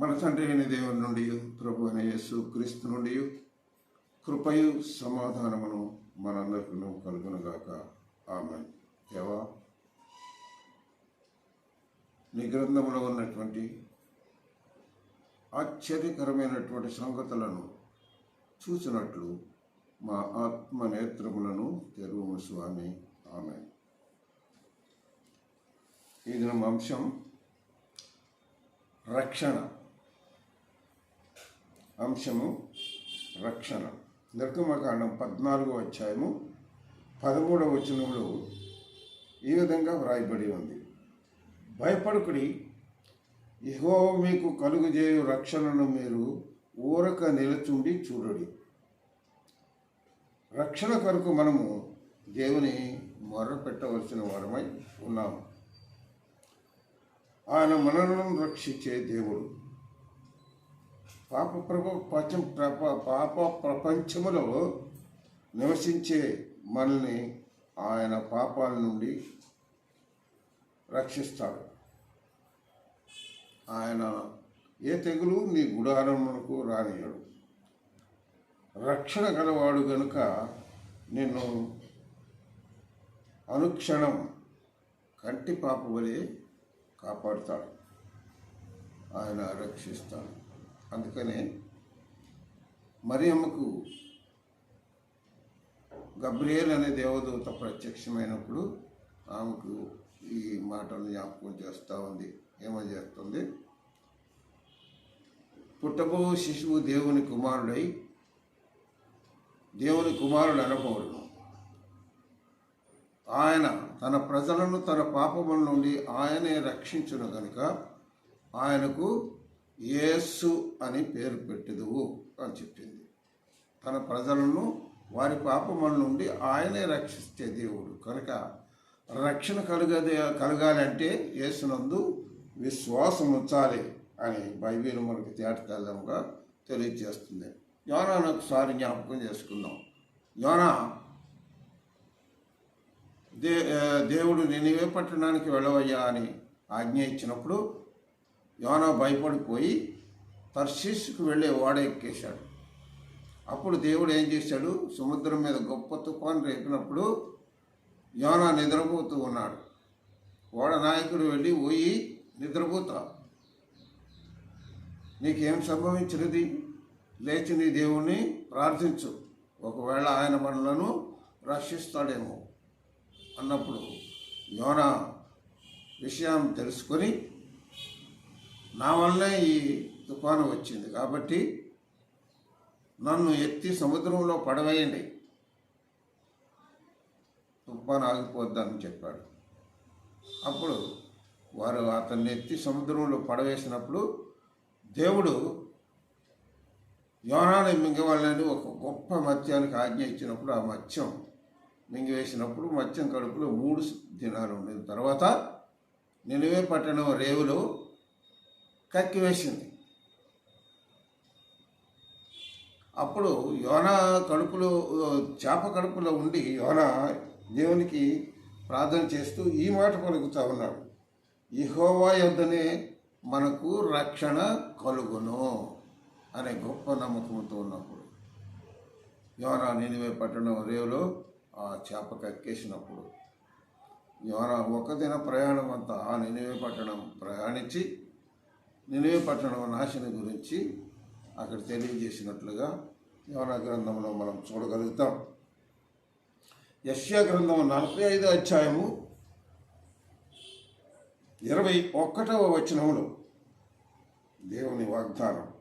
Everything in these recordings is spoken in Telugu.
మన తండ్రి అయిన దేవుని నుండి ప్రభు అయిన యేసు క్రీస్తు నుండి కృపయు సమాధానమును మనందరికీ కలుగునుగాక. ఆమె దేవా నీ గ్రంథంలో ఉన్నటువంటి ఆశ్చర్యకరమైనటువంటి సంగతులను చూసినట్లు మా ఆత్మ నేత్రములను తెరువు స్వామి. ఆమె ఈ అంశం రక్షణ. అంశము రక్షణ. నిర్గమకాండం పద్నాలుగో అధ్యాయము పదమూడవ వచనంలో ఈ విధంగా వ్రాయబడి ఉంది. భయపడుకుడి ఇహో మీకు కలుగుజేయు రక్షణను మీరు ఊరక నిలచుండి చూడడి. రక్షణ కొరకు మనము దేవుని మొర్ర పెట్టవలసిన వారమై ఉన్నాము. ఆయన మనలను రక్షించే దేవుడు. పాప ప్రపంచం ప్రప పాప ప్రపంచములో నివసించే మనల్ని ఆయన పాపాల నుండి రక్షిస్తాడు. ఆయన ఏ తెగులు నీ గుడారమునకు రానియడు రక్షణ గలవాడు గనుక నిన్ను అనుక్షణం కంటి పాప వలె కాపాడుతాడు. ఆయన రక్షిస్తాడు. అందుకనే మరియమ్మకు గబ్రియేల్ అనే దేవదూత ప్రత్యక్షమైనప్పుడు ఆమెకు ఈ మాటలు జ్ఞాపకం చేస్తూ ఉంది. ఏమని చేస్తుంది? పుట్టబో శిశువు దేవుని కుమారుడై దేవుని కుమారుడు అనబోడును. ఆయన తన ప్రజలను తన పాపముల నుండి ఆయనే రక్షించును కనుక ఆయనకు యేసు అని పేరు పెట్టెదువు అని చెప్పింది. తన ప్రజలను వారి పాపముల నుండి ఆయనే రక్షిస్తే దేవుడు. కనుక రక్షణ కలుగదే కలగాలంటే యేసునందు విశ్వాసం ఉంచాలి అని బైబిల్ మనకి తేటతెల్లంగా తెలియజేస్తుంది. యోనాను ఒకసారి జ్ఞాపకం చేసుకుందాం. యోనా దే దేవుడు నేనేవే పట్టణానికి వెళ్ళవయ్యా అని ఆజ్ఞ ఇచ్చినప్పుడు యోనా భయపడిపోయి తర్శీస్కు వెళ్ళే ఓడ ఎక్కేశాడు అప్పుడు దేవుడు ఏం చేశాడు? సముద్రం మీద గొప్ప తుఫాను రేపినప్పుడు యోనా నిద్రపోతూ ఉన్నాడు. ఓడ నాయకుడు వెళ్ళి పోయి నిద్రపోతా. నీకేం సంభవించినది? లేచి నీ దేవుణ్ణి ప్రార్థించు. ఒకవేళ ఆయన మనలను రక్షిస్తాడేమో అన్నప్పుడు యోన విషయం తెలుసుకొని నా వల్లనే ఈ తుఫాను వచ్చింది. కాబట్టి నన్ను ఎత్తి సముద్రంలో పడవేయండి. తుఫాను ఆగిపోద్దని చెప్పాడు. అప్పుడు వారు అతన్ని ఎత్తి సముద్రంలో పడవేసినప్పుడు దేవుడు యోనాన్ని మింగవాలని ఒక గొప్ప మత్యానికి ఆజ్ఞ ఇచ్చినప్పుడు ఆ మత్స్యం మింగివేసినప్పుడు మత్స్యం కడుపులో మూడు దినాలు ఉండిన తర్వాత నిలువే పట్టణం రేవులో కక్కివేసింది. అప్పుడు యోన కడుపులో చేప కడుపులో ఉండి యోన దేవునికి ప్రార్థన చేస్తూ ఈ మాట పలుకుతా ఉన్నాడు. ఇహోవా యొద్దనే మనకు రక్షణ కలుగును అనే గొప్ప నమ్మకంతో ఉన్నప్పుడు యోన నినివే పట్టణం రేవులో ఆ చేప కక్కేసినప్పుడు యోన ఒక దిన ప్రయాణం అంతా ఆ నినివే పట్టణం ప్రయాణించి నిలవే పట్టణం నాశనం గురించి అక్కడ తెలియజేసినట్లుగా యోన గ్రంథంలో మనం చూడగలుగుతాం. యశ్యా గ్రంథం నలభై ఐదో అధ్యాయము ఇరవై ఒక్కటవ వచనములు దేవుని వాగ్దానం.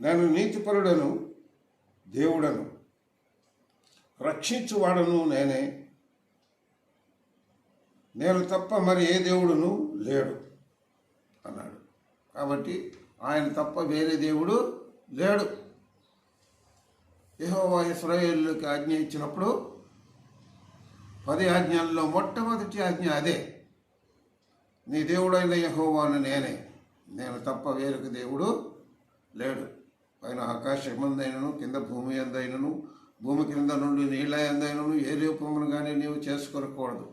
నేను నీతిపరుడను దేవుడను. రక్షించువాడను నేనే. నేను తప్ప మరి ఏ దేవుడును లేడు అన్నాడు. కాబట్టి ఆయన తప్ప వేరే దేవుడు లేడు. యహోవా ఇస్రాయేళ్ళకి ఆజ్ఞ ఇచ్చినప్పుడు పది ఆజ్ఞల్లో మొట్టమొదటి ఆజ్ఞ అదే. నీ దేవుడైన యహోవాను నేనే. నేను తప్ప వేరొక దేవుడు లేడు. పైన ఆకాశమందైనను కింద భూమి ఎందైనను భూమి కింద నుండి నీళ్ళ ఎందైనను ఏ రూపమును కానీ నీవు చేసుకొనకూడదు.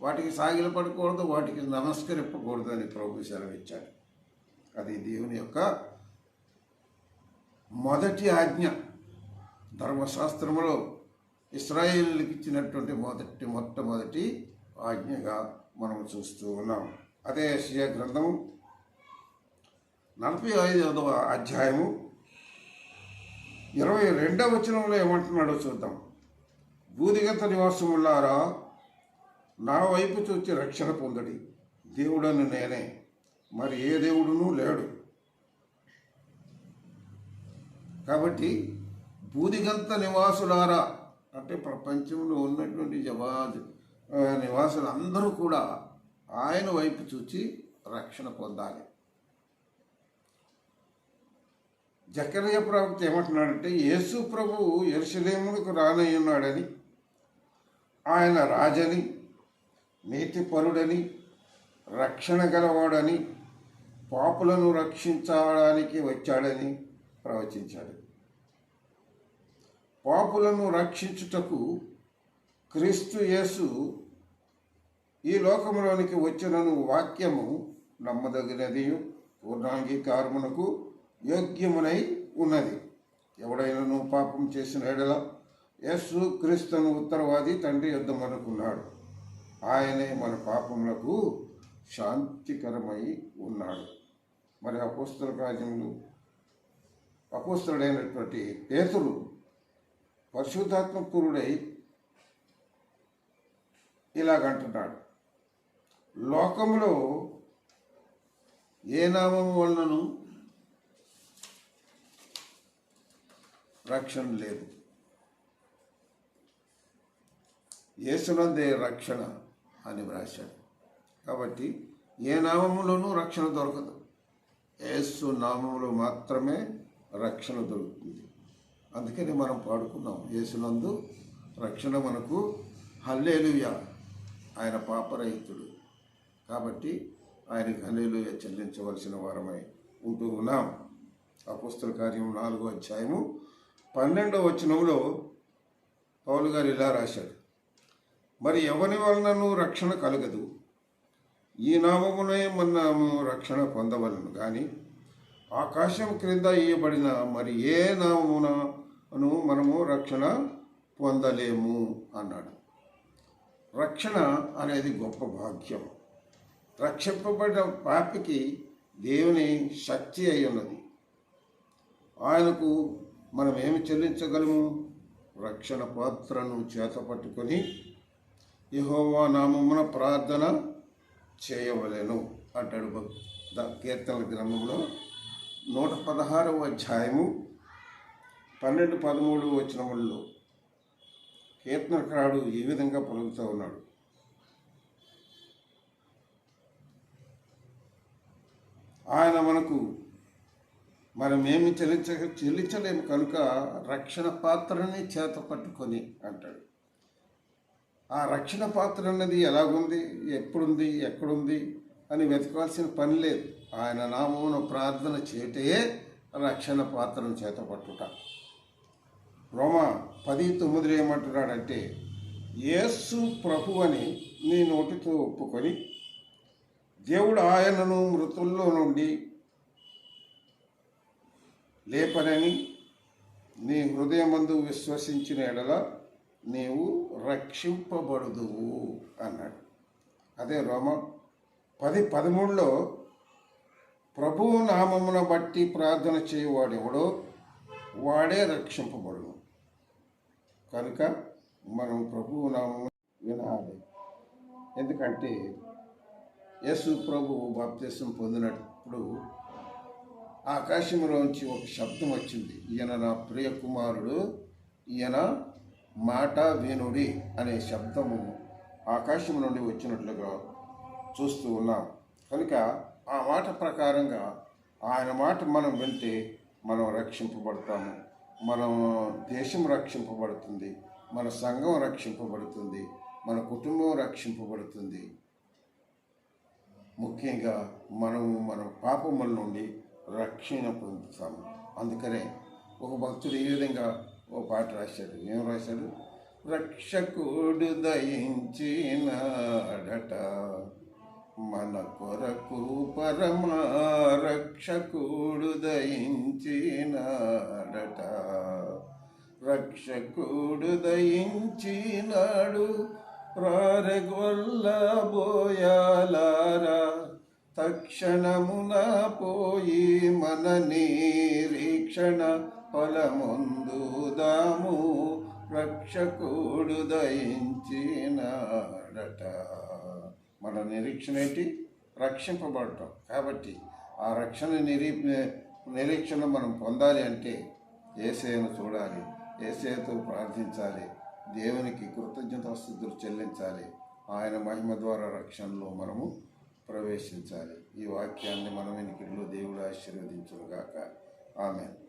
వాటికి సాగిలపడకూడదు వాటికి నమస్కరింపకూడదు అని ప్రభు సెలవిచ్చాడు. అది దేవుని యొక్క మొదటి ఆజ్ఞ. ధర్మశాస్త్రములో ఇస్రాయేలీలకు ఇచ్చినటువంటి మొదటి మొట్టమొదటి ఆజ్ఞగా మనం చూస్తూ ఉన్నాం. అదే శ్రీయ గ్రంథము నలభై ఐదవ అధ్యాయము ఇరవై రెండవ వచనంలో ఏమంటున్నాడో చూద్దాం. భూదిగత నివాసములారా నా వైపు చూచి రక్షణ పొందడి. దేవుడని నేనే. మరి ఏ దేవుడునూ లేడు. కాబట్టి బూదిగంత నివాసులారా అంటే ప్రపంచంలో ఉన్నటువంటి జవాజు నివాసులు అందరూ కూడా ఆయన వైపు చూచి రక్షణ పొందాలి. జకరయ్య ప్రవక్త ఏమంటున్నాడంటే యేసు ప్రభు ఎరుసలేములకు రానయ్యున్నాడని ఆయన రాజని నీతిపరుడని రక్షణ గలవాడని పాపులను రక్షించడానికి వచ్చాడని ప్రవచించాడు. పాపులను రక్షించుటకు క్రీస్తు యేసు ఈ లోకంలోనికి వచ్చినను వాక్యము నమ్మదగినది పూర్ణాంగీకారమునకు యోగ్యమునై ఉన్నది. ఎవడైనను పాపం చేసిన ఎడల యేసు క్రీస్తును ఉత్తరవాది తండ్రి యుద్ధమనుకున్నాడు ఆయనే మన పాపములకు శాంతికరమై ఉన్నాడు. మరి అపోస్తుల కార్యములు అపోస్తుడైనటువంటి పేతుడు పరిశుద్ధాత్మ పురుడై ఇలాగంటున్నాడు. లోకంలో ఏ నామం వలనను రక్షణ లేదు. యేసునందే రక్షణ అని వ్రాశాడు. కాబట్టి ఏ నామములోనూ రక్షణ దొరకదు. యేసు నామంలో మాత్రమే రక్షణ దొరుకుతుంది. అందుకని మనం పాడుకున్నాం యేసునందు రక్షణ మనకు హల్లేలుయ ఆయన పాపరహితుడు. కాబట్టి ఆయనకు హల్లేలుయ చెల్లించవలసిన వారమై ఉంటూ ఉన్నాం. అపుస్తల కార్యం నాలుగో అధ్యాయము పన్నెండవ వచనంలో పౌలు గారు ఇలా రాశాడు. మరి ఎవరి వలనను రక్షణ కలగదు? ఈ నామమునే మనము రక్షణ పొందవలను. కానీ ఆకాశం క్రింద ఇయ్యబడిన మరి ఏ నామమునను మనము రక్షణ పొందలేము అన్నాడు. రక్షణ అనేది గొప్ప భాగ్యం. రక్షింపబడిన పాపికి దేవుని శక్తి అయి ఉన్నది. ఆయనకు మనం ఏమి చెల్లించగలము? రక్షణ పాత్రను చేతపట్టుకొని యహోవా నామమున ప్రార్థన చేయవలెను అంటాడు భక్- ద- కీర్తనల గ్రంథంలో నూట పదహారవ అధ్యాయము పన్నెండు పదమూడు వచ్చిన వాళ్ళు కీర్తనకారుడు ఈ విధంగా పలుకుతూ ఉన్నాడు. ఆయన మనకు మనమేమి చెల్లించ చెల్లించలేము కనుక రక్షణ పాత్రని చేత పట్టుకొని అంటాడు. ఆ రక్షణ పాత్ర అన్నది ఎలాగుంది? ఎప్పుడుంది? ఎక్కడుంది? అని వెతకాల్సిన పని లేదు. ఆయన నామమును ప్రార్థన చేయటే రక్షణ పాత్రను చేత పట్టుట రోమ పది తొమ్మిదిలో ఏమంటున్నాడంటే యేసు ప్రభు అని నీ నోటితో ఒప్పుకొని దేవుడు ఆయనను మృతుల్లో నుండి లేపనని నీ హృదయమందు విశ్వసించిన ఎడల నీవు రక్షింపబడుదువు అన్నాడు. అదే రోమ పది పదమూడులో ప్రభువు నామమున బట్టి ప్రార్థన చేయవాడెవడో వాడే రక్షింపబడును. కనుక మనం ప్రభువు నామం వినాలి. ఎందుకంటే యేసు ప్రభువు బాప్తీసం పొందినప్పుడు ఆకాశంలోంచి ఒక శబ్దం వచ్చింది. ఈయన నా ప్రియ కుమారుడు ఈయన మాట వేణుడి అనే శబ్దము ఆకాశం నుండి వచ్చినట్లుగా చూస్తూ ఉన్నాం. కనుక ఆ మాట ప్రకారంగా ఆయన మాట మనం వింటే మనం రక్షింపబడతాము. మన దేశం రక్షింపబడుతుంది. మన సంఘం రక్షింపబడుతుంది. మన కుటుంబం రక్షింపబడుతుంది. ముఖ్యంగా మనము మన పాపముల నుండి రక్షణ పొందుతాము. అందుకనే ఒక భక్తుడు ఈ విధంగా ఓ పాట రాశాడు. ఏం రాశాడు? రక్షకుడు దయించినాడట. మన కొరకు పరమా రక్షకుడు దయించినాడట. రక్షకుడు దయించినాడు. ప్రారగొల్ల బోయాలారా తక్షణమున పోయి మన నిరీక్షణ ఫలముందుదాము రక్షకుడు దయించినాడట. మన నిరీక్షణ ఏంటి? రక్షింపబడటం. కాబట్టి ఆ రక్షణ నిరీ నిరీక్షణ మనం పొందాలి అంటే ఏసేను చూడాలి ఏసేతో ప్రార్థించాలి దేవునికి కృతజ్ఞతాస్థుతులు చెల్లించాలి ఆయన మహిమ ద్వారా రక్షణలో మనము ప్రవేశించాలి. ఈ వాక్యాన్ని మనం వెనుకల్లో దేవుడు ఆశీర్వదించుగాక ఆమె